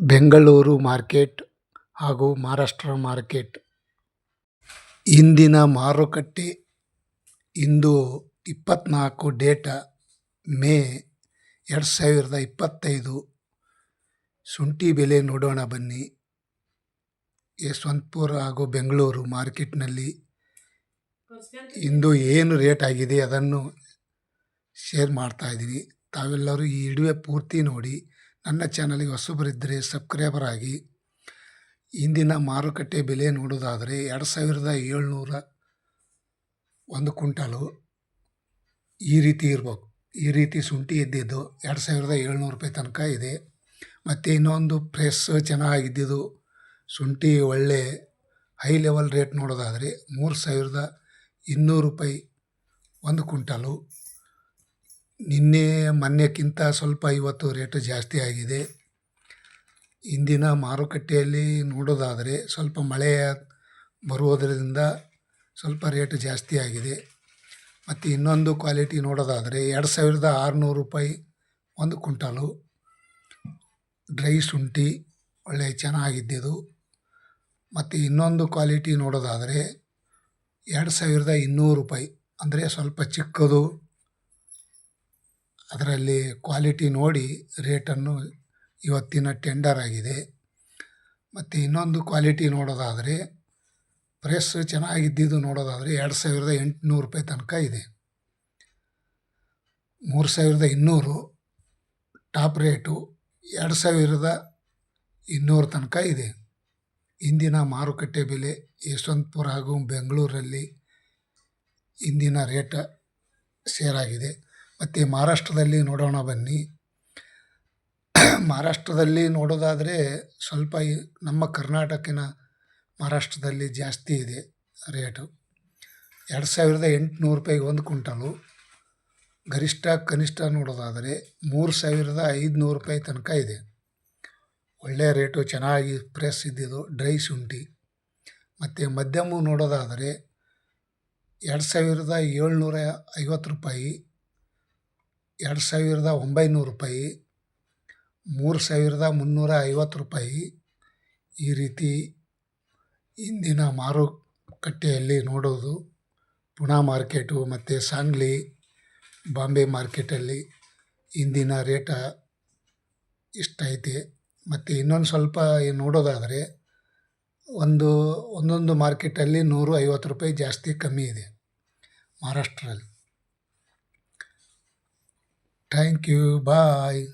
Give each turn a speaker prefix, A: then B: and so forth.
A: Bengaluru market ಹಾಗೂ Maharashtra market. ಇಂದಿನ ಮಾರುಕಟ್ಟೆ ಇಂದು ಇಪ್ಪತ್ತ್ನಾಲ್ಕು ಡೇಟ ಮೇ ಎರಡು ಸಾವಿರದ ಇಪ್ಪತ್ತೈದು. ಶುಂಠಿ ಬೆಲೆ ನೋಡೋಣ ಬನ್ನಿ. ಯಶವಂತಪುರ ಹಾಗೂ ಬೆಂಗಳೂರು ಮಾರ್ಕೆಟ್ನಲ್ಲಿ ಇಂದು ಏನು ರೇಟ್ ಆಗಿದೆ ಅದನ್ನು ಶೇರ್ ಮಾಡ್ತಾಯಿದ್ದೀನಿ ತಾವೆಲ್ಲರೂ ಈ ಇಡುವೆ ಪೂರ್ತಿ ನೋಡಿ. ನನ್ನ ಚಾನಲ್ಗೆ ಹೊಸಬರಿದ್ದರೆ ಸಬ್ಸ್ಕ್ರೈಬರ್ ಆಗಿ. ಇಂದಿನ ಮಾರುಕಟ್ಟೆ ಬೆಲೆ ನೋಡೋದಾದರೆ ಎರಡು ಸಾವಿರದ ಏಳ್ನೂರ ಒಂದು ಕ್ವಿಂಟಾಲು. ಈ ರೀತಿ ಇರ್ಬೇಕು. ಈ ರೀತಿ ಶುಂಠಿ ಇದ್ದಿದ್ದು ಎರಡು ಸಾವಿರದ ಏಳ್ನೂರು ರೂಪಾಯಿ ತನಕ ಇದೆ. ಮತ್ತು ಇನ್ನೊಂದು ಪ್ರೆಸ್ ಚೆನ್ನಾಗಿದ್ದಿದ್ದು ಶುಂಠಿ ಒಳ್ಳೆ ಹೈ ಲೆವೆಲ್ ರೇಟ್ ನೋಡೋದಾದರೆ ಮೂರು ಸಾವಿರದ ಇನ್ನೂರು ರೂಪಾಯಿ ಒಂದು ಕ್ವಿಂಟಾಲು. ನಿನ್ನೆ ಮೊನ್ನೆಕ್ಕಿಂತ ಸ್ವಲ್ಪ ಇವತ್ತು ರೇಟ್ ಜಾಸ್ತಿ ಆಗಿದೆ. ಇಂದಿನ ಮಾರುಕಟ್ಟೆಯಲ್ಲಿ ನೋಡೋದಾದರೆ ಸ್ವಲ್ಪ ಮಳೆ ಬರುವುದರಿಂದ ಸ್ವಲ್ಪ ರೇಟ್ ಜಾಸ್ತಿ ಆಗಿದೆ. ಮತ್ತು ಇನ್ನೊಂದು ಕ್ವಾಲಿಟಿ ನೋಡೋದಾದರೆ ಎರಡು ಸಾವಿರದ ಆರುನೂರು ರೂಪಾಯಿ ಒಂದು ಕುಂಟಾಲು ಡ್ರೈ ಶುಂಠಿ ಒಳ್ಳೆ ಚೆನ್ನಾಗಿದ್ದಿದ್ದು ಮತ್ತು ಇನ್ನೊಂದು ಕ್ವಾಲಿಟಿ ನೋಡೋದಾದರೆ ಎರಡು ಸಾವಿರದ ಇನ್ನೂರು ರೂಪಾಯಿ. ಅಂದರೆ ಸ್ವಲ್ಪ ಚಿಕ್ಕದು. ಅದರಲ್ಲಿ ಕ್ವಾಲಿಟಿ ನೋಡಿ ರೇಟನ್ನು ಇವತ್ತಿನ ಟೆಂಡರ್ ಆಗಿದೆ. ಮತ್ತು ಇನ್ನೊಂದು ಕ್ವಾಲಿಟಿ ನೋಡೋದಾದರೆ ಪ್ರೆಸ್ ಚೆನ್ನಾಗಿದ್ದಿದ್ದು ನೋಡೋದಾದರೆ ಎರಡು ಸಾವಿರದ ಎಂಟುನೂರು ರೂಪಾಯಿ ತನಕ ಇದೆ. ಮೂರು ಸಾವಿರದ ಇನ್ನೂರು ಟಾಪ್ ರೇಟು ಎರಡು ಸಾವಿರದ ಇನ್ನೂರು ತನಕ ಇದೆ. ಇಂದಿನ ಮಾರುಕಟ್ಟೆ ಬೆಲೆ ಯಶವಂತಪುರ ಹಾಗೂ ಬೆಂಗಳೂರಲ್ಲಿ ಇಂದಿನ ರೇಟ ಸೇರಾಗಿದೆ. ಮತ್ತು ಮಹಾರಾಷ್ಟ್ರದಲ್ಲಿ ನೋಡೋಣ ಬನ್ನಿ. ಮಹಾರಾಷ್ಟ್ರದಲ್ಲಿ ನೋಡೋದಾದರೆ ಸ್ವಲ್ಪ ನಮ್ಮ ಕರ್ನಾಟಕಿನ ಮಹಾರಾಷ್ಟ್ರದಲ್ಲಿ ಜಾಸ್ತಿ ಇದೆ ರೇಟು. ಎರಡು ಸಾವಿರದ ಎಂಟುನೂರು ರೂಪಾಯಿಗೆ ಒಂದು ಕ್ವಿಂಟಲು. ಗರಿಷ್ಠ ಕನಿಷ್ಠ ನೋಡೋದಾದರೆ ಮೂರು ಸಾವಿರದ ಐದುನೂರು ರೂಪಾಯಿ ತನಕ ಇದೆ. ಒಳ್ಳೆಯ ರೇಟು, ಚೆನ್ನಾಗಿ ಪ್ರೆಸ್ ಇದ್ದಿದ್ದು, ಡ್ರೈ ಶುಂಠಿ. ಮತ್ತು ಮಧ್ಯಮ ನೋಡೋದಾದರೆ ಎರಡು ಸಾವಿರದ ಏಳ್ನೂರ ಐವತ್ತು ರೂಪಾಯಿ. ಎರಡು ಸಾವಿರದ ಒಂಬೈನೂರು ರೂಪಾಯಿ, ಮೂರು ಸಾವಿರದ ಮುನ್ನೂರ ಐವತ್ತು ರೂಪಾಯಿ ಈ ರೀತಿ ಇಂದಿನ ಮಾರುಕಟ್ಟೆಯಲ್ಲಿ ನೋಡೋದು. ಪುಣಾ ಮಾರ್ಕೆಟು ಮತ್ತು ಸಾಂಗ್ಲಿ ಬಾಂಬೆ ಮಾರ್ಕೆಟಲ್ಲಿ ಇಂದಿನ ರೇಟ ಇಷ್ಟೈತೆ ಮತ್ತು ಇನ್ನೊಂದು ಸ್ವಲ್ಪ ನೋಡೋದಾದರೆ ಒಂದು, ಒಂದೊಂದು ಮಾರ್ಕೆಟಲ್ಲಿ ನೂರು ಐವತ್ತು ರೂಪಾಯಿ ಜಾಸ್ತಿ ಕಮ್ಮಿ ಇದೆ ಮಹಾರಾಷ್ಟ್ರಲ್ಲಿ. Thank you. Bye.